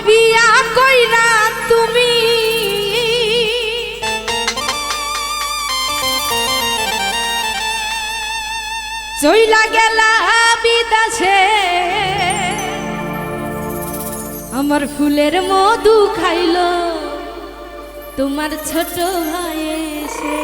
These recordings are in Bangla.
বিয়া কইরা তুমি? চইলা গেলা বিদাসে আমার ফুলের মধু খাইল তোমার ছোট ভাই এসে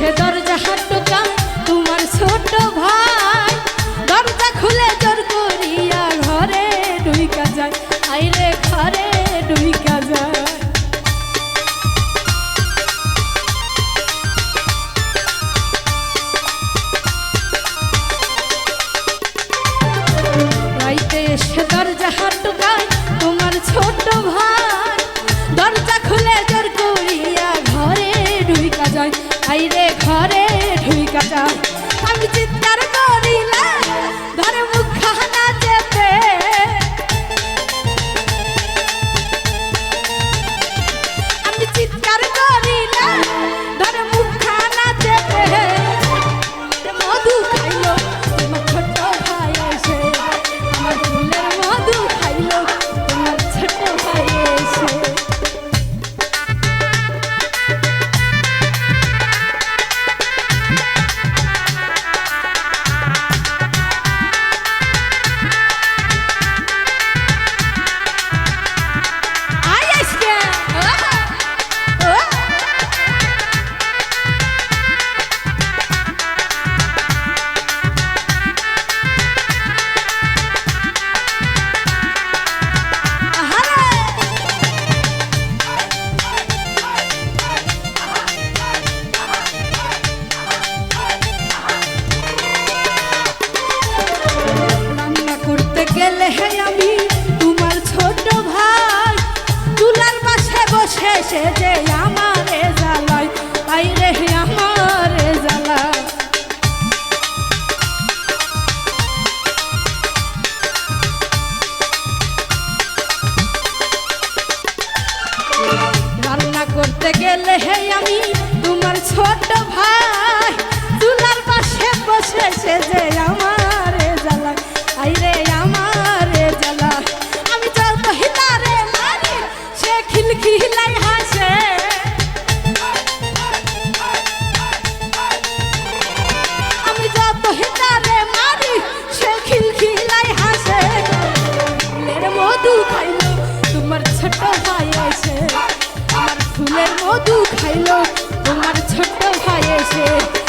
সে দরজা হাটকা তোমার ছোট ভাই। দরজা খুলে জোর করিয়া ঘরে ডুইকা যায়। আইরে ঘরে ডুইকা যায়। রাইতে সে দরজা হাটকায় তোমার ছোট ভাই। রে ঢুই কাটা আমি চিৎকার রান্না করতে গেলে হে আমি তোমার ছোট ভাই। দুলার পাশে বসে সে যে আমার shit.